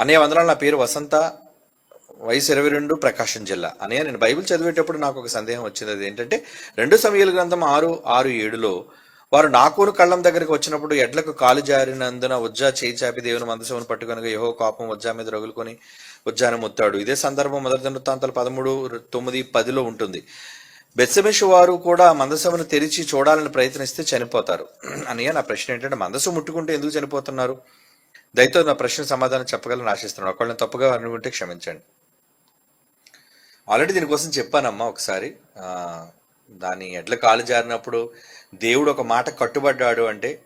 అనే వందనాలు నా పేరు వసంత. వయసు ఇరవై రెండు ప్రకాశం జిల్లా. అనే నేను బైబిల్ చదివేటప్పుడు నాకు ఒక సందేహం వచ్చింది. అది ఏంటంటే రెండు సమయాల గ్రంథం ఆరు ఆరు ఏడులో వారు నాకూరు కళ్ళం దగ్గరికి వచ్చినప్పుడు ఎడ్లకు కాలు జారినందున ఉజ్జా చేయి చాపి దేవుని మందసమును పట్టుకొనగా యహో కోపం ఉజ్జా మీద రగులుకొని ఉజ్జాను ముత్తాడు. ఇదే సందర్భం మొదటి దినవృత్తాంతాలు పదమూడు తొమ్మిది పదిలో ఉంటుంది. బెత్సమెషు వారు కూడా మందసమును తెరిచి చూడాలని ప్రయత్నిస్తే చనిపోతారు. అని నా ప్రశ్న ఏంటంటే మందసం ముట్టుకుంటే ఎందుకు చనిపోతున్నారు? దయతో నా ప్రశ్న సమాధానం చెప్పగలని ఆశిస్తున్నాను. ఒకళ్ళని తప్పుగా అనుకుంటే క్షమించండి. ఆల్రెడీ దీనికోసం చెప్పానమ్మా ఒకసారి. దాని ఎడ్ల కాలు జారినప్పుడు దేవుడు ఒక మాట కట్టుబడ్డాడు అంటే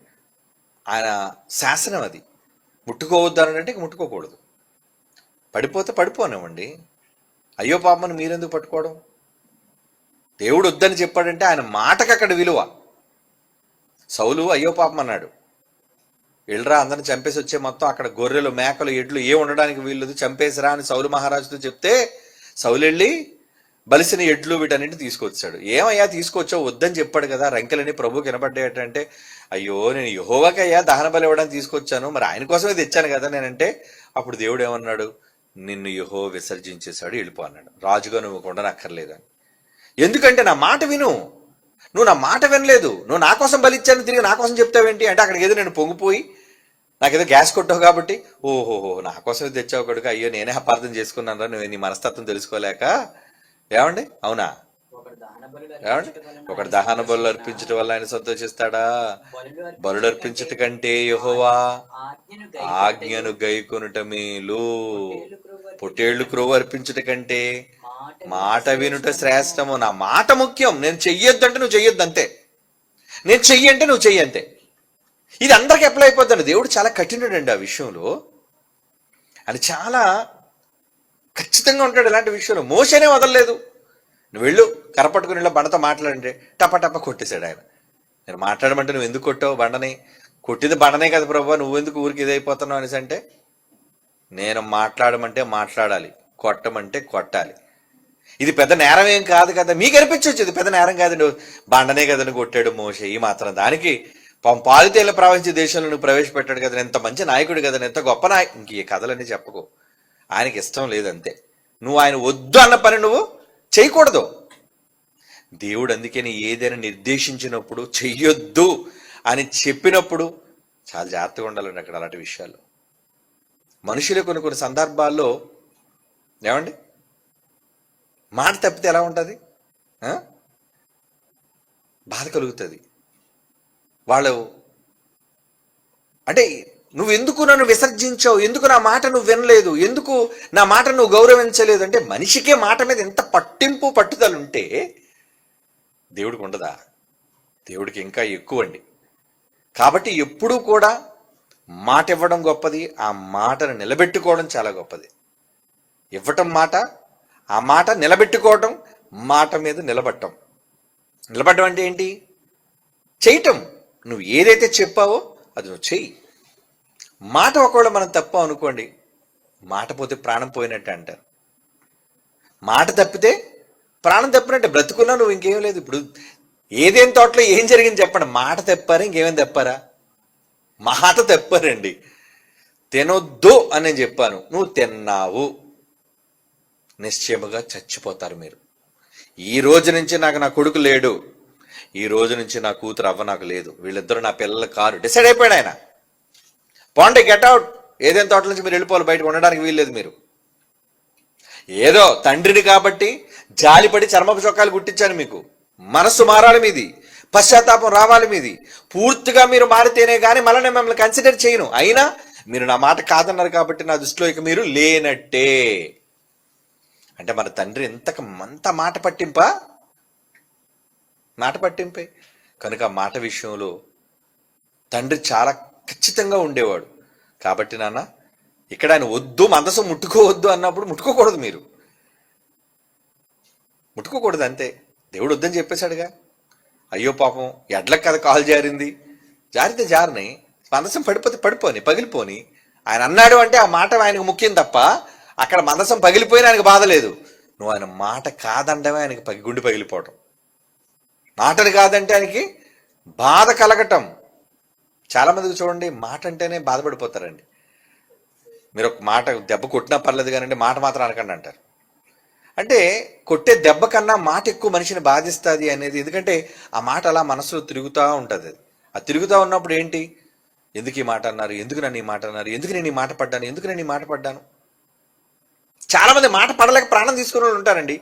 ఆయన శాసనం అది. ముట్టుకోవద్దు అని అంటే ముట్టుకోకూడదు. పడిపోతే పడిపోనివ్వండి అయ్యో పాపని మీరెందుకు పట్టుకోవడం? దేవుడు వద్దని చెప్పాడంటే ఆయన మాటకు అక్కడ విలువ. సౌలు అయ్యో పాపం అన్నాడు. వెళ్ళరా అందరిని చంపేసి వచ్చే మొత్తం అక్కడ గొర్రెలు మేకలు ఎడ్లు ఏ ఉండడానికి వీల్లేదు. చంపేసిరా అని సౌలు మహారాజుతో చెప్తే సౌలెళ్ళి బలిసిన ఎడ్లు వీటన్నింటి తీసుకొచ్చాడు. ఏమయ్యా తీసుకొచ్చావు వద్దని చెప్పాడు కదా. రంకెలని ప్రభు కనబడ్డాయటంటే అయ్యో నేను యహోవాకయ్యా దహన బలి ఇవ్వడానికి తీసుకొచ్చాను. మరి ఆయన కోసమే తెచ్చాను కదా నేనంటే అప్పుడు దేవుడు ఏమన్నాడు? నిన్ను యహో విసర్జించేశాడు వెళ్ళిపో అన్నాడు. రాజుగా నువ్వు కొండనక్కర్లేదని. ఎందుకంటే నా మాట విను. నువ్వు నా మాట వినలేదు. నువ్వు నా కోసం బలిచ్చాను తిరిగి నా కోసం చెప్తావేంటి? అంటే అక్కడికి ఏదో నేను పొంగిపోయి నాకేదో గ్యాస్ కొట్టావు కాబట్టి ఓహోహో నా కోసం తెచ్చావు కొడుకు అయ్యో నేనే అపార్థం చేసుకున్నాను రా నువ్వు నీ మనస్తత్వం తెలుసుకోలేక. ఏమండి? అవునా? ఏమండి? ఒకటి దహన బలు అర్పించడం వల్ల ఆయన సంతోషిస్తాడా? బలులు బలుడు అర్పించట కంటే యహోవా ఆజ్ఞను ఆజ్ఞను గైకొనుట మేలు. పొట్టేళ్ళు క్రోవు అర్పించట కంటే మాట వినుట శ్రేష్టము. నా మాట ముఖ్యం. నేను చెయ్యొద్దంటే నువ్వు చెయ్యొద్దు అంతే నేను చెయ్యి అంటే నువ్వు చెయ్యి అంతే ఇది అందరికి అప్లై అయిపోతుంది దేవుడు చాలా కఠినుడండి ఆ విషయంలో. అది చాలా ఖచ్చితంగా ఉంటాడు ఇలాంటి విషయంలో. మోసనే వదలలేదు. నువ్వు వెళ్ళు కరపట్టుకుని వెళ్ళి బండతో మాట్లాడంటే టప టప కొట్టేశాడు ఆయన. నేను మాట్లాడమంటే నువ్వు ఎందుకు కొట్టావు బండని? కొట్టింది బండనే కదా ప్రభు నువ్వు ఎందుకు ఊరికి ఇదైపోతున్నావు అనేసి అంటే నేను మాట్లాడమంటే మాట్లాడాలి కొట్టమంటే కొట్టాలి. ఇది పెద్ద నేరం ఏం కాదు కదా. మీకు అనిపించవచ్చు ఇది పెద్ద నేరం కాదండి. బండనే కదని కొట్టాడు మోసే ఈ మాత్రం దానికి పాపం పాలితేళ్ళ ప్రవహించే దేశంలో నువ్వు ప్రవేశపెట్టాడు కదా ఎంత మంచి నాయకుడు కదా ఎంత గొప్ప నాయ ఇంక ఈ కథలన్నీ చెప్పకు. ఆయనకి ఇష్టం లేదంతే నువ్వు ఆయన వద్దు అన్న పని నువ్వు చేయకూడదు. దేవుడు అందుకని ఏదైనా నిర్దేశించినప్పుడు చెయ్యొద్దు అని చెప్పినప్పుడు చాలా జాగ్రత్తగా ఉండాలండి అక్కడ అలాంటి విషయాలు. మనుషులు కొన్ని కొన్ని సందర్భాల్లో ఏమండి? మాట తప్పితే ఎలా ఉంటుంది? బాధ కలుగుతుంది. వాళ్ళు అంటే నువ్వు ఎందుకు నన్ను విసర్జించావు? ఎందుకు నా మాట నువ్వు వినలేదు? ఎందుకు నా మాట నువ్వు గౌరవించలేదు? అంటే మనిషికే మాట మీద ఎంత పట్టింపు పట్టుదల ఉంటే దేవుడికి ఉండదా? దేవుడికి ఇంకా ఎక్కువ అండి కాబట్టి ఎప్పుడూ కూడా మాట ఇవ్వడం గొప్పది ఆ మాటను నిలబెట్టుకోవడం చాలా గొప్పది. ఇవ్వటం మాట ఆ మాట నిలబెట్టుకోవటం మాట మీద నిలబడటం నిలబడటం అంటే ఏంటి? చేయటం. నువ్వు ఏదైతే చెప్పావో అది నువ్వు చెయ్యి. మాట ఒకవేళ మనం తప్ప అనుకోండి మాట పోతే ప్రాణం పోయినట్టు అంటారు. మాట తప్పితే ప్రాణం తప్పినట్టే బ్రతుకున్నా నువ్వు ఇంకేం లేదు. ఇప్పుడు ఏదేం తోటలో ఏం జరిగింది చెప్పండి. మాట తెప్పారా ఇంకేమేం తెప్పారా? మాట తెప్పారండి. తినొద్దు అని నేను చెప్పాను. నువ్వు తిన్నావు. నిశ్చయముగా చచ్చిపోతారు మీరు. ఈ రోజు నుంచి నాకు నా కొడుకు లేడు. ఈ రోజు నుంచి నా కూతురు అవ్వ నాకు లేదు. వీళ్ళిద్దరు నా పిల్లల కారు. డిసైడ్ అయిపోయాడు ఆయన. పోండి గెట్ అవుట్ ఏదైనా తోటల నుంచి మీరు వెళ్ళిపోవాలి? బయటకు ఉండడానికి వీల్లేదు మీరు. ఏదో తండ్రిని కాబట్టి జాలిపడి చర్మపు చొక్కాలు గుట్టించాను మీకు. మనస్సు మారాలి మీది. పశ్చాత్తాపం రావాలి మీది. పూర్తిగా మీరు మారితేనే కానీ మళ్ళీ నేను మిమ్మల్ని కన్సిడర్ చేయను. అయినా మీరు నా మాట కాదన్నారు కాబట్టి నా దృష్టిలో ఇక మీరు లేనట్టే. అంటే మన తండ్రి ఎంత మంత మాట పట్టింపా? మాట పట్టింపే. కనుక ఆ మాట విషయంలో తండ్రి చాలా ఖచ్చితంగా ఉండేవాడు. కాబట్టి నాన్న ఇక్కడ ఆయన వద్దు మందసం ముట్టుకోవద్దు అన్నప్పుడు ముట్టుకోకూడదు మీరు. ముట్టుకోకూడదు అంతే. దేవుడు వద్దని చెప్పేశాడుగా. అయ్యో పాపం ఎడ్లకు కదా కాలు జారింది. జారితే జారిని మందసం పడిపోతే పడిపోని పగిలిపోని. ఆయన అన్నాడు అంటే ఆ మాట ఆయనకు ముఖ్యం తప్ప అక్కడ మందసం పగిలిపోయిన ఆయనకు బాధ లేదు. నువ్వు ఆయన మాట కాదండమే ఆయనకి పగి గుండు పగిలిపోవటం. మాటలు కాదంటే ఆయనకి బాధ కలగటం. చాలామందికి చూడండి మాట అంటేనే బాధపడిపోతారండి. మీరు ఒక మాట దెబ్బ కొట్టినా పర్లేదు కానీ మాట మాత్రం అనకండి అంటారు. అంటే కొట్టే దెబ్బ కన్నా మాట ఎక్కువ మనిషిని బాధిస్తుంది అనేది ఎందుకంటే ఆ మాట అలా మనసులో తిరుగుతూ ఉంటుంది. అది ఆ తిరుగుతూ ఉన్నప్పుడు ఏంటి? ఎందుకు ఈ మాట అన్నారు? ఎందుకు నన్ను ఈ మాట అన్నారు? ఎందుకు నేను ఈ మాట పడ్డాను? ఎందుకు నేను ఈ మాట పడ్డాను? చాలామంది మాట పడలేక ప్రాణం తీసుకునే వాళ్ళు ఉంటారండి.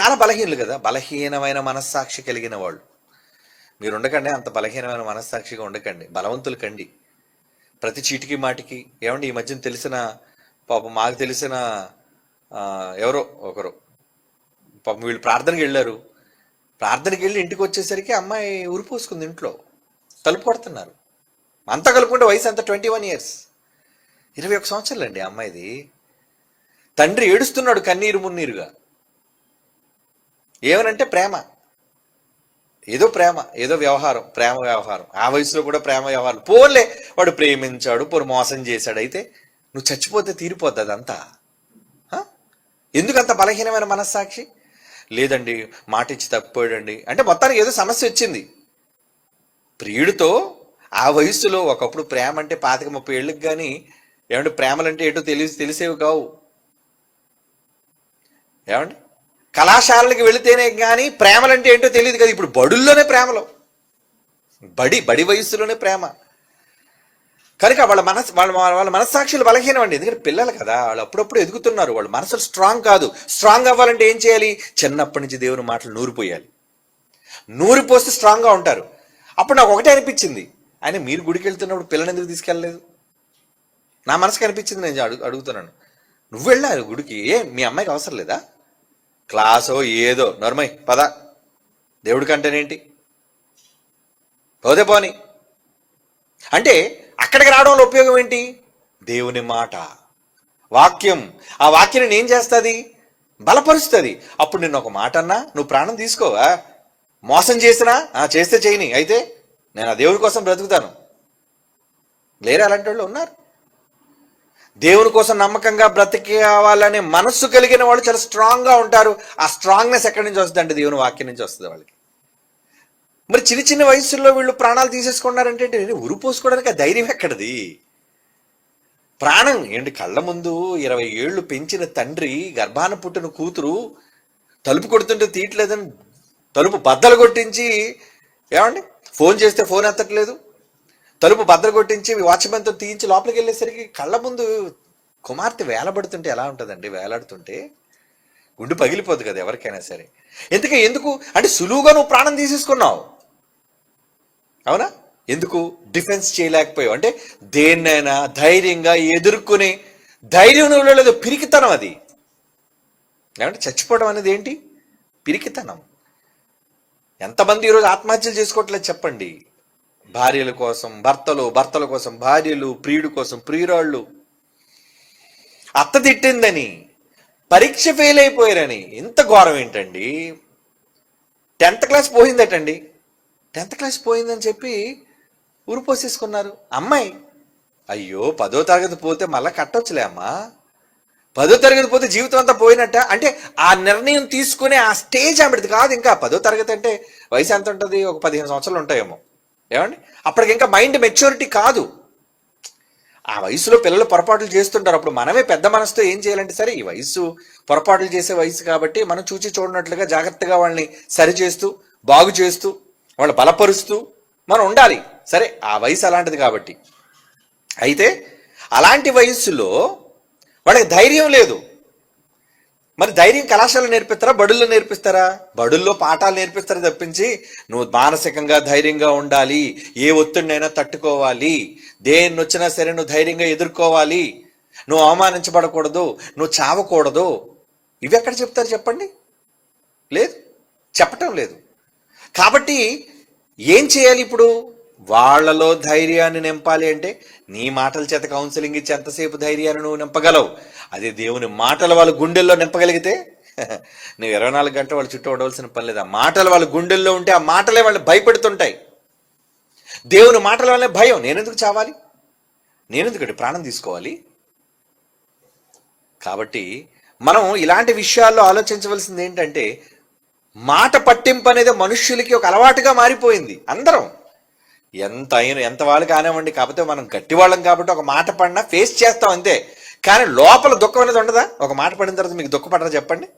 చాలా బలహీనులు కదా. బలహీనమైన మనస్సాక్షి కలిగిన వాళ్ళు. మీరు ఉండకండి అంత బలహీనమైన మనస్సాక్షిగా ఉండకండి. బలవంతులు కండి. ప్రతి చీటికి మాటికి. ఏమండి ఈ మధ్యన తెలిసిన పాపం మాకు తెలిసిన ఎవరో ఒకరు. పాపం వీళ్ళు ప్రార్థనకి వెళ్ళారు. ప్రార్థనకి వెళ్ళి ఇంటికి వచ్చేసరికి అమ్మాయి ఉరిపోసుకుంది ఇంట్లో. తలుపు కొడుతున్నారు. అంతా కలుపుకుంటే వయసు అంత ట్వంటీ వన్ ఇయర్స్. ఇరవై ఒక సంవత్సరాలు అండి అమ్మాయిది. తండ్రి ఏడుస్తున్నాడు కన్నీరు మున్నీరుగా. ఏమనంటే ప్రేమ. ఏదో ప్రేమ ఏదో వ్యవహారం ప్రేమ వ్యవహారం. ఆ వయసులో కూడా ప్రేమ వ్యవహారం. పోలే వాడు ప్రేమించాడు పోరు మోసం చేశాడు అయితే నువ్వు చచ్చిపోతే తీరిపోద్ది అదంతా. ఎందుకంత బలహీనమైన మనస్సాక్షి? లేదండి మాట ఇచ్చి తప్పిపోయాడండి అంటే మొత్తానికి ఏదో సమస్య వచ్చింది. ప్రియుడితో ఆ వయసులో ఒకప్పుడు ప్రేమ అంటే పాతిక ముప్పై ఏళ్ళకి కానీ ఏమంటే ప్రేమలంటే ఏటో తెలిసి తెలిసేవి కావు. ఏమండి? కళాశాలకి వెళితేనే కానీ ప్రేమలంటే ఏంటో తెలియదు కదా. ఇప్పుడు బడుల్లోనే ప్రేమలు. బడి బడి వయస్సులోనే ప్రేమ. కనుక వాళ్ళ మనస్ వాళ్ళ వాళ్ళ మనస్సాక్షులు బలహీనం అండి ఎందుకంటే పిల్లలు కదా వాళ్ళు అప్పుడప్పుడు ఎదుగుతున్నారు. వాళ్ళ మనసులు స్ట్రాంగ్ కాదు. స్ట్రాంగ్ అవ్వాలంటే ఏం చేయాలి? చిన్నప్పటి నుంచి దేవుని మాటలు నూరిపోయాలి. నూరిపోస్తే స్ట్రాంగ్గా ఉంటారు. అప్పుడు నాకు ఒకటే అనిపించింది. ఆయన మీరు గుడికి వెళ్తున్నప్పుడు పిల్లని ఎందుకు తీసుకెళ్ళలేదు? నా మనసుకు అనిపించింది నేను అడుగు అడుగుతున్నాను. నువ్వు వెళ్ళారు గుడికి? ఏ మీ అమ్మాయికి అవసరం లేదా? క్లాసో ఏదో. నర్మయ్ పద. దేవుడి కంటేనేంటి పోతే పోని. అంటే అక్కడికి రావడంలో ఉపయోగం ఏంటి? దేవుని మాట. వాక్యం. ఆ వాక్యాన్ని ఏం చేస్తుంది? బలపరుస్తుంది. అప్పుడు నిన్ను ఒక మాట అన్నా నువ్వు ప్రాణం తీసుకోవా? మోసం చేసినా? చేస్తే చేయని. అయితే నేను ఆ దేవుడి కోసం బ్రతుకుతాను. లేరు అలాంటి వాళ్ళు ఉన్నారు? దేవుని కోసం నమ్మకంగా బ్రతికేవాలనే మనస్సు కలిగిన వాళ్ళు చాలా స్ట్రాంగ్గా ఉంటారు. ఆ స్ట్రాంగ్నెస్ ఎక్కడి నుంచి వస్తుంది అంటే దేవుని వాక్యం నుంచి వస్తుంది వాళ్ళకి. మరి చిన్న చిన్న వయసుల్లో వీళ్ళు ప్రాణాలు తీసేసుకున్నారంటే ఏంటి? పోసుకోవడానికి ఆ ధైర్యం ఎక్కడిది? ప్రాణం ఏంటి? కళ్ళ ముందు ఇరవై ఏళ్ళు పెంచిన తండ్రి గర్భాన పుట్టిన కూతురు తలుపు కొడుతుంటే తీయట్లేదని తలుపు బద్దలు కొట్టించి ఏమండి? ఫోన్ చేస్తే ఫోన్ ఎత్తట్లేదు. తలుపు భద్రగొట్టించి కొట్టించి వాచ్మెన్తో తీయించి లోపలికి వెళ్ళేసరికి కళ్ళ ముందు కుమార్తె వేలబడుతుంటే ఎలా ఉంటుందండి? వేలాడుతుంటే గుండు పగిలిపోద్ది కదా ఎవరికైనా సరే. ఎందుకే? ఎందుకు? అంటే సులువుగా నువ్వు ప్రాణం తీసేసుకున్నావు. అవునా? ఎందుకు? డిఫెన్స్ చేయలేకపోయావు. అంటే దేన్నైనా ధైర్యంగా ఎదుర్కొనే ధైర్యం నువ్వు లేదు పిరికితనం అది. ఏమంటే చచ్చిపోవడం అనేది ఏంటి? పిరికితనం. ఎంతమంది ఈరోజు ఆత్మహత్యలు చేసుకోవట్లేదు చెప్పండి. భార్యల కోసం భర్తలు భర్తల కోసం భార్యలు ప్రియుడు కోసం ప్రియురాళ్ళు. అత్త తిట్టిందని పరీక్ష ఫెయిల్ అయిపోయారని. ఇంత ఘోరం ఏంటండి? టెన్త్ క్లాస్ పోయిందటండి. టెన్త్ క్లాస్ పోయిందని చెప్పి ఊరిపోసేసుకున్నారు. అమ్మాయి అయ్యో పదో తరగతి పోతే మళ్ళీ కట్టొచ్చులే అమ్మా. పదో తరగతి పోతే జీవితం అంతా పోయినట్ట? అంటే ఆ నిర్ణయం తీసుకునే ఆ స్టేజ్ ఆమెది కాదు ఇంకా. పదో తరగతి అంటే వయసు ఎంత ఉంటుంది ఒక పదిహేను సంవత్సరాలు ఉంటాయేమో. ఏమండి? అప్పటికి ఇంకా మైండ్ మెచ్యూరిటీ కాదు. ఆ వయసులో పిల్లలు పొరపాట్లు చేస్తుంటారు. అప్పుడు మనమే పెద్ద మనసుతో ఏం చేయాలంటే సరే ఈ వయసు పొరపాట్లు చేసే వయసు కాబట్టి మనం చూచి చూడనట్లుగా జాగ్రత్తగా వాళ్ళని సరి చేస్తూ బాగు చేస్తూ వాళ్ళు బలపరుస్తూ మనం ఉండాలి. సరే ఆ వయసు అలాంటిది కాబట్టి. అయితే అలాంటి వయస్సులో వాళ్ళకి ధైర్యం లేదు. మరి ధైర్యం కళాశాలలో నేర్పిస్తారా? బడుల్లో నేర్పిస్తారా? బడుల్లో పాఠాలు నేర్పిస్తారా తప్పించి? నువ్వు మానసికంగా ధైర్యంగా ఉండాలి. ఏ ఒత్తిడినైనా తట్టుకోవాలి. దేన్ని వచ్చినా సరే నువ్వు ధైర్యంగా ఎదుర్కోవాలి. నువ్వు అవమానించబడకూడదు. నువ్వు చావకూడదు. ఇవి ఎక్కడ చెప్తారు చెప్పండి? లేదు. చెప్పటం లేదు. కాబట్టి ఏం చేయాలి ఇప్పుడు? వాళ్ళలో ధైర్యాన్ని నింపాలి అంటే నీ మాటల చేత కౌన్సిలింగ్ ఇచ్చి ఎంతసేపు ధైర్యాన్ని నువ్వు నింపగలవు. అదే దేవుని మాటలు వాళ్ళ గుండెల్లో నింపగలిగితే నువ్వు ఇరవై నాలుగు గంటలు వాళ్ళ చుట్టూ ఉండవలసిన పని లేదు. ఆ మాటలు వాళ్ళ గుండెల్లో ఉంటే ఆ మాటలే వాళ్ళు భయపెడుతుంటాయి. దేవుని మాటల వల్లే భయం. నేనెందుకు చావాలి? నేనెందుకంటే ప్రాణం తీసుకోవాలి? కాబట్టి మనం ఇలాంటి విషయాల్లో ఆలోచించవలసింది ఏంటంటే మాట పట్టింపు అనేది మనుష్యులకి ఒక అలవాటుగా మారిపోయింది. అందరం. ఎంత అయిన ఎంత వాళ్ళు కానివ్వండి కాకపోతే మనం గట్టివాళ్ళం కాబట్టి ఒక మాట పడినా ఫేస్ చేస్తాం అంతే. కానీ లోపల దుఃఖం అనేది ఉండదా? ఒక మాట పడిన తర్వాత మీకు దుఃఖపడరా చెప్పండి?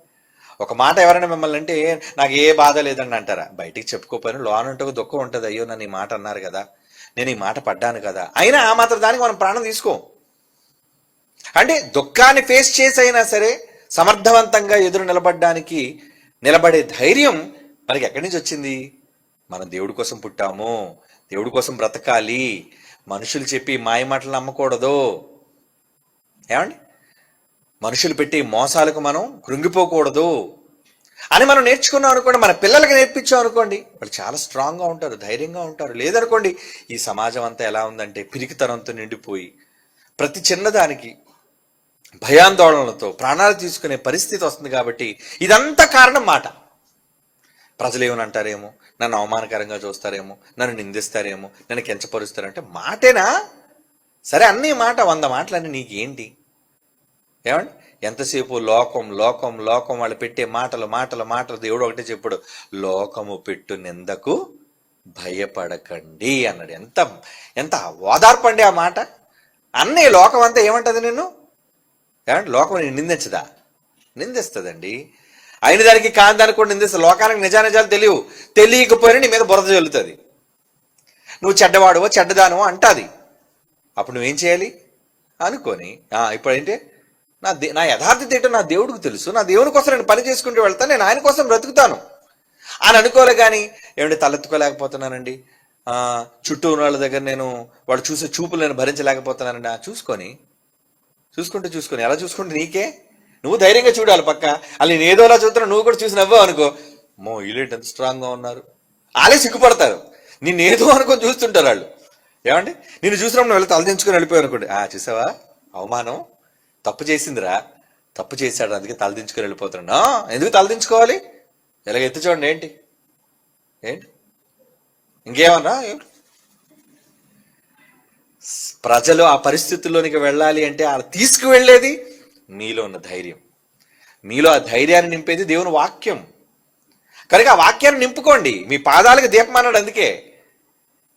ఒక మాట ఎవరైనా మిమ్మల్ని అంటే నాకు ఏ బాధ లేదండి అంటారా? బయటికి చెప్పుకోపోయినా లోనంటూ ఒక దుఃఖం ఉంటుంది అయ్యో నన్ను ఈ మాట అన్నారు కదా నేను ఈ మాట పడ్డాను కదా. అయినా ఆ మాత్రం దానికి మనం ప్రాణం తీసుకో. అంటే దుఃఖాన్ని ఫేస్ చేసి అయినా సరే సమర్థవంతంగా ఎదురు నిలబడడానికి నిలబడే ధైర్యం మనకి ఎక్కడి నుంచి వచ్చింది? మనం దేవుడి కోసం పుట్టాము. దేవుడి కోసం బ్రతకాలి. మనుషులు చెప్పి మాయ మాటలు నమ్మకూడదు. ఏమండి? మనుషులు పెట్టి మోసాలకు మనం కృంగిపోకూడదు. అని మనం నేర్చుకున్నాం అనుకోండి మన పిల్లలకి నేర్పించాం అనుకోండి వాళ్ళు చాలా స్ట్రాంగ్గా ఉంటారు ధైర్యంగా ఉంటారు. లేదనుకోండి ఈ సమాజం అంతా ఎలా ఉందంటే పిరికితనంతో నిండిపోయి ప్రతి చిన్నదానికి భయాందోళనలతో ప్రాణాలు తీసుకునే పరిస్థితి వస్తుంది కాబట్టి ఇదంతా కారణం మాట. ప్రజలు ఏమని అంటారేమో నన్ను అవమానకరంగా చూస్తారేమో? నన్ను నిందిస్తారేమో? నన్ను కించపరుస్తారంటే మాటేనా? సరే అన్నీ మాట వంద మాటలన్నీ నీకేంటి? ఏమండి? ఎంతసేపు లోకం లోకం లోకం వాళ్ళు పెట్టే మాటలు మాటలు మాటలు దేవుడు ఒకటే చెప్పుడు. లోకము పెట్టు నిందకు భయపడకండి అన్నాడు. ఎంత ఎంత ఓదార్పండి ఆ మాట? అన్నీ లోకం అంతా ఏమంటది నిన్ను? ఏమంటే లోకం నిందించదా? నిందిస్తుందండి. అయిన దానికి కాని దానికి కూడా నిందిస్తుంది లోకానికి నిజానిజాలు తెలియవు. తెలియకపోయినా నీ మీద బురద జల్లుతుంది. నువ్వు చెడ్డవాడువో చెడ్డదానవో అంటాది. అప్పుడు నువ్వేం చేయాలి? అనుకొని ఇప్పుడు ఏంటి? నా దే నా యథార్థత ఏంటో నా దేవుడికి తెలుసు. నా దేవుని కోసం నేను పని చేసుకుంటూ వెళ్తాను నేను ఆయన కోసం బ్రతుకుతాను. అని అనుకోలే కానీ ఏమంటే తలెత్తుకోలేకపోతున్నానండి? చుట్టూ ఉన్న వాళ్ళ దగ్గర నేను వాడు చూసే చూపులు నేను భరించలేకపోతున్నానండి. చూసుకొని చూసుకుంటూ చూసుకొని ఎలా చూసుకుంటే నీకే? నువ్వు ధైర్యంగా చూడాలి పక్క. వాళ్ళు నేను ఏదోలా చూస్తున్నా నువ్వు కూడా చూసి నవ్వావు అనుకో. మో వీళ్ళేంటి ఎంత స్ట్రాంగ్గా ఉన్నారు? వాళ్ళే సిగ్గుపడతారు. నిన్ను ఏదో అనుకొని చూస్తుంటారు వాళ్ళు. ఏమండి? నిన్ను చూసినప్పుడు నువ్వు వెళ్ళి తలదించుకొని వెళ్ళిపోయావు అనుకోండి. ఆ చూసావా? అవమానం. తప్పు చేసిందిరా. తప్పు చేశాడు అందుకే తలదించుకొని వెళ్ళిపోతున్నా ఎందుకు తలదించుకోవాలి ఇలాగ ఎత్తి చూడండి ఏంటి? ఏంటి? ఇంకేమన్నా? ప్రజలు ఆ పరిస్థితుల్లోనికి వెళ్ళాలి అంటే ఆ తీసుకువెళ్ళేది మీలో ఉన్న ధైర్యం. మీలో ఆ ధైర్యాన్ని నింపేది దేవుని వాక్యం. కనుక ఆ వాక్యాన్ని నింపుకోండి. మీ పాదాలకు దీపమన్నాడు అందుకే.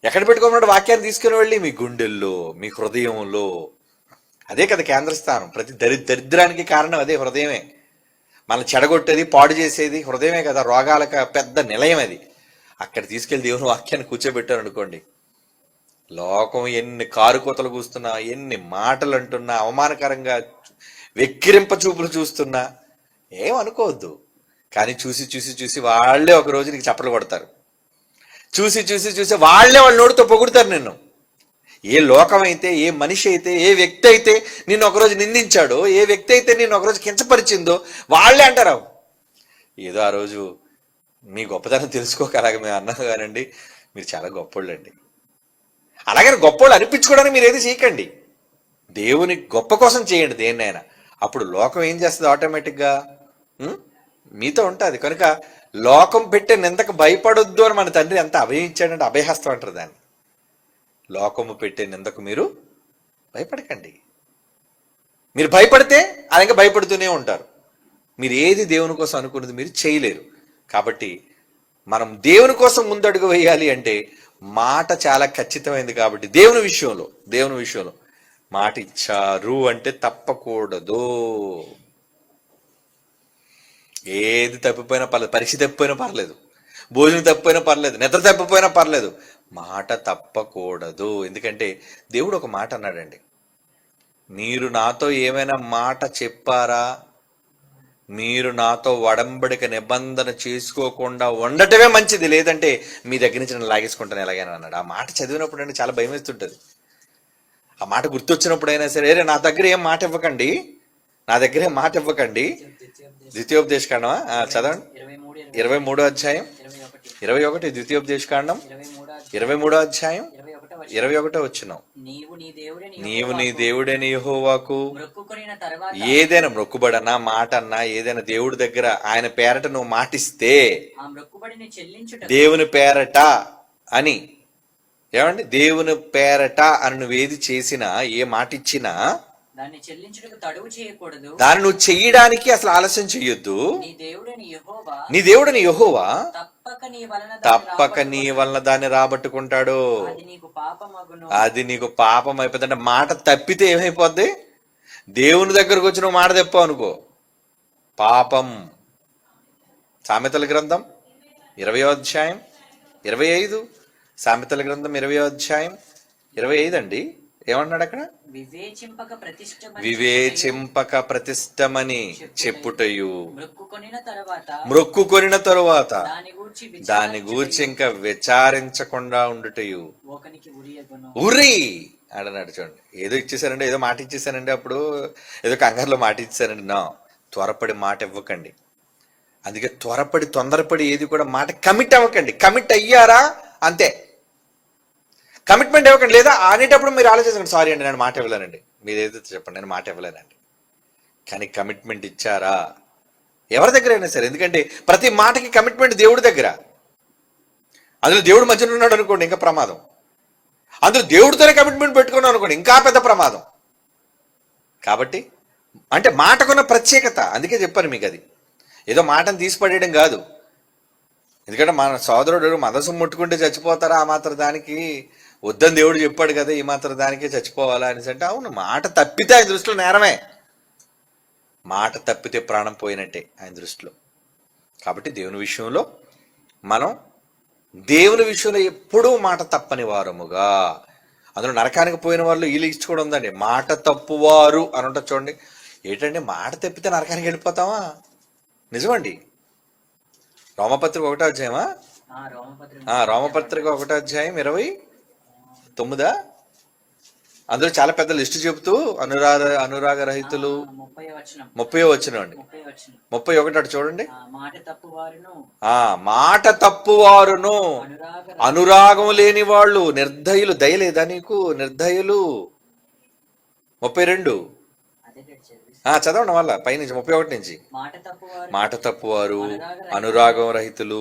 ఎక్కడ పెట్టుకోమన్నాడు? వాక్యాన్ని తీసుకుని వెళ్ళి మీ గుండెల్లో మీ హృదయంలో. అదే కదా కేంద్రస్థానం. ప్రతి దరి దరిద్రానికి కారణం అదే హృదయమే. మనం చెడగొట్టేది పాడు చేసేది హృదయమే కదా. రోగాలకు పెద్ద నిలయం అది. అక్కడ తీసుకెళ్ళి దేవుని వాక్యాన్ని కూర్చోబెట్టారు అనుకోండి. లోకం ఎన్ని కారుకోతలు కూస్తున్నా ఎన్ని మాటలు అంటున్నా అవమానకరంగా వెక్కిరింప చూపులు చూస్తున్నా ఏమనుకోవద్దు కానీ చూసి చూసి చూసి వాళ్ళే ఒక రోజు నీకు చప్పలు కొడతారు. చూసి చూసి చూసి వాళ్ళే వాళ్ళ నోటితో పొగుడతారు నిన్ను. ఏ లోకం అయితే ఏ మనిషి అయితే ఏ వ్యక్తి అయితే నిన్ను ఒకరోజు నిందించాడో ఏ వ్యక్తి అయితే నిన్ను ఒకరోజు కించపరిచిందో వాళ్ళే అంటారు. ఏదో ఆ రోజు మీ గొప్పతనం తెలుసుకోక అలాగే మేము అన్నాం కానండి మీరు చాలా గొప్పోళ్ళండి. అలాగే గొప్పోళ్ళు అనిపించుకోవడానికి మీరు ఏది చేయకండి. దేవుని గొప్ప కోసం చేయండి దేన్నైనా. అప్పుడు లోకం ఏం చేస్తుంది ఆటోమేటిక్గా మీతో ఉంటుంది. కనుక లోకం పెట్టే నిందకు భయపడొద్దు అని మన తండ్రి ఎంత అభయించాడంటే అభయహస్తం అంటారు దాన్ని. లోకము పెట్టే నిందకు మీరు భయపడకండి. మీరు భయపడితే అలాగే భయపడుతూనే ఉంటారు. మీరు ఏది దేవుని కోసం అనుకున్నది మీరు చేయలేరు. కాబట్టి మనం దేవుని కోసం ముందడుగు వేయాలి అంటే మాట చాలా ఖచ్చితమైంది కాబట్టి దేవుని విషయంలో దేవుని విషయంలో మాట ఇచ్చారు అంటే తప్పకూడదు. ఏది తప్పిపోయినా పర్లేదు పరీక్ష తప్పిపోయినా పర్లేదు. భోజనం తప్పిపోయినా పర్లేదు. నిద్ర తప్పిపోయినా పర్లేదు. మాట తప్పకూడదు. ఎందుకంటే దేవుడు ఒక మాట అన్నాడండి. మీరు నాతో ఏమైనా మాట చెప్పారా? మీరు నాతో వడంబడిక నిబంధన చేసుకోకుండా ఉండటమే మంచిది. లేదంటే మీ దగ్గర నుంచి నేను లాగేసుకుంటాను ఎలాగైనా అన్నాడు. ఆ మాట చదివినప్పుడు అంటే చాలా భయం వేస్తుంటుంది. ఆ మాట గుర్తొచ్చినప్పుడైనా సరే "అరే, నా దగ్గర ఏం మాట ఇవ్వకండి. నా దగ్గర ఏం మాట ఇవ్వకండి. ద్వితీయోపదేశ కాండమా ఆ, చదవండి. ఇరవై మూడు అధ్యాయం. ఇరవై ఒకటి ఇరవై ఒకటి ద్వితీయోపదేశ కాండం ఇరవై మూడు అధ్యాయం. ఇరవై ఒకటో వచ్చినాం నీవు నీ దేవుడే నీవు నీ దేవుడని యెహోవాకు మొక్కుకొనిన తర్వాత ఏదైనా మొక్కుబడన్నా మాట అన్నా ఏదైనా దేవుడి దగ్గర ఆయన పేరట నువ్వు మాటిస్తే మొక్కుబడిని దేవుని పేరట అని ఏమండి? దేవుని పేరట అని నువ్వు ఏది చేసినా ఏ మాట ఇచ్చినా దాన్ని చెల్లించుటకు తడువు చేయకూడదు. దాన్ని నువ్వు చెయ్యడానికి అసలు ఆలస్యం చెయ్యొద్దు నీ దేవుడని యెహోవా నీ దేవుడిని యహోవా తప్పక నీ వలన దాన్ని తప్పక నీ రాబట్టుకొనును. వలన దాన్ని రాబట్టుకుంటాడు. అది నీకు పాపమగును. అది నీకు పాపం అయిపోతుంది అంటే మాట తప్పితే ఏమైపోద్ది? దేవుని దగ్గరకు వచ్చి నువ్వు మాట తెప్పావు అనుకో. పాపం. సామెతల గ్రంథం ఇరవై అధ్యాయం ఇరవై ఐదు. సామెతల గ్రంథం ఇరవై అధ్యాయం ఇరవై ఐదు అండి. ఏమన్నాడు అక్కడ? వివేచింపక ప్రతిష్ట వివేచింపక ప్రతిష్టమని చెప్పుటయు. మృక్కుకొనిన తర్వాత దాని గూర్చి ఇంకా విచారించకుండా ఉండుటయు. ఉరి అడన్నాడు చూడండి. ఏదో ఇచ్చేసారండి ఏదో మాట ఇచ్చేసానండి అప్పుడు. ఏదో కంగారులో మాట ఇచ్చేసానండి నా త్వరపడి మాట ఇవ్వకండి. అందుకే త్వరపడి తొందరపడి ఏది కూడా మాట కమిట్ అవ్వకండి. కమిట్ అయ్యారా? అంతే. కమిట్మెంట్ ఇవ్వకండి. లేదా ఆనేటప్పుడు మీరు ఆలోచించండి సారీ అండి నేను మాట ఇవ్వలేనండి. మీరు ఏదైతే చెప్పండి. నేను మాట ఇవ్వలేనండి. కానీ కమిట్మెంట్ ఇచ్చారా? ఎవరి దగ్గర అయినా సరే. ఎందుకంటే ప్రతి మాటకి కమిట్మెంట్ దేవుడి దగ్గర. అందులో దేవుడు మధ్యలో ఉన్నాడు అనుకోండి ఇంకా ప్రమాదం. అందులో దేవుడితోనే కమిట్మెంట్ పెట్టుకున్నాం అనుకోండి ఇంకా పెద్ద ప్రమాదం. కాబట్టి అంటే మాటకున్న ప్రత్యేకత. అందుకే చెప్పాను మీకు అది. ఏదో మాటను తీసిపడేయడం కాదు. ఎందుకంటే మన సోదరుడు మదసం ముట్టుకుంటే చచ్చిపోతారా ఆ మాత్రం దానికి? వద్దని దేవుడు చెప్పాడు కదా ఈ మాత్రం దానికే చచ్చిపోవాలా అనేసి అంటే అవును మాట తప్పితే ఆయన దృష్టిలో నేరమే. మాట తప్పితే ప్రాణం పోయినట్టే ఆయన దృష్టిలో. కాబట్టి దేవుని విషయంలో మనం దేవుని విషయంలో ఎప్పుడూ మాట తప్పని వారముగా. అందులో నరకానికి పోయిన వాళ్ళు ఈ లిస్ట్ కూడా ఉందండి. మాట తప్పువారు అని ఉంటుంది చూడండి. ఏంటంటే మాట తప్పితే నరకానికి వెళ్ళిపోతామా? నిజమండి. రోమపత్రిక ఒకటో అధ్యాయమా? రోమపత్రిక ఒకటో అధ్యాయం ఇరవై తొమ్మిదా? అందులో చాలా పెద్ద లిస్టు చెబుతూ అనురాగ అనురాగ రహితులు. ముప్పై వచ్చిన అండి. ముప్పై ఒకటి అటు చూడండి. ఆ మాట తప్పు వారును. ఆ మాట తప్పువారును అనురాగ లేని వాళ్ళు నిర్దయులు. దయలేదా నీకు? నిర్దయులు. ముప్పై రెండు. చదవండి వల్ల పైనుంచి ముప్పై ఒకటి నుంచి. మాట తప్పు వారు మాట తప్పువారు అనురాగం రహితులు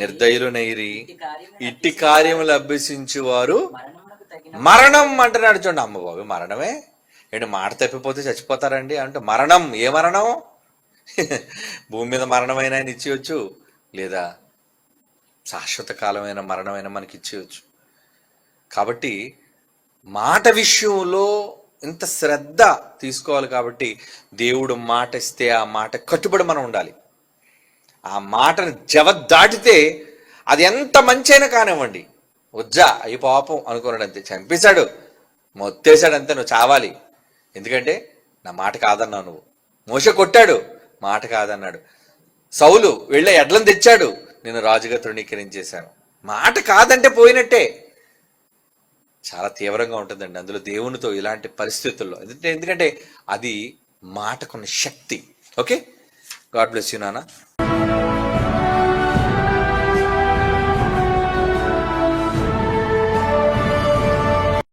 నిర్దయులు నైరి ఇట్టి కార్యములు ఇట్టి కార్యములు అభ్యసించు వారు మరణమునకు తగిన మరణం అంటున్నాడు చూడండి అమ్మ బాబు మరణమే. ఏంటి మాట తప్పిపోతే చచ్చిపోతారండి అంటే మరణం ఏ మరణం? భూమి మీద మరణమైన ఆయన ఇచ్చేయచ్చు లేదా శాశ్వత కాలమైన మరణమైన మనకి ఇచ్చేయచ్చు. కాబట్టి మాట విషయంలో ఇంత శ్రద్ధ తీసుకోవాలి కాబట్టి దేవుడు మాట ఇస్తే ఆ మాట కట్టుబడి మనం ఉండాలి. ఆ మాటను జవ దాటితే అది ఎంత మంచైనా కానివ్వండి. వజ్జా అయ్యి పాపం అనుకున్నాడు అంతే. చంపేశాడు మొత్తేశాడు అంతే నువ్వు చావాలి. ఎందుకంటే నా మాట కాదన్నావు నువ్వు. మోస కొట్టాడు మాట కాదన్నాడు. సౌలు వెళ్ళ ఎడ్లను తెచ్చాడు నేను రాజుగా తృణీకరించేశాను. మాట కాదంటే పోయినట్టే. చాలా తీవ్రంగా ఉంటుందండి. అందులో దేవునితో ఇలాంటి పరిస్థితుల్లో. ఎందుకంటే ఎందుకంటే అది మాటకున్న శక్తి. ఓకే? గాడ్ బ్లెస్ యూ నానా.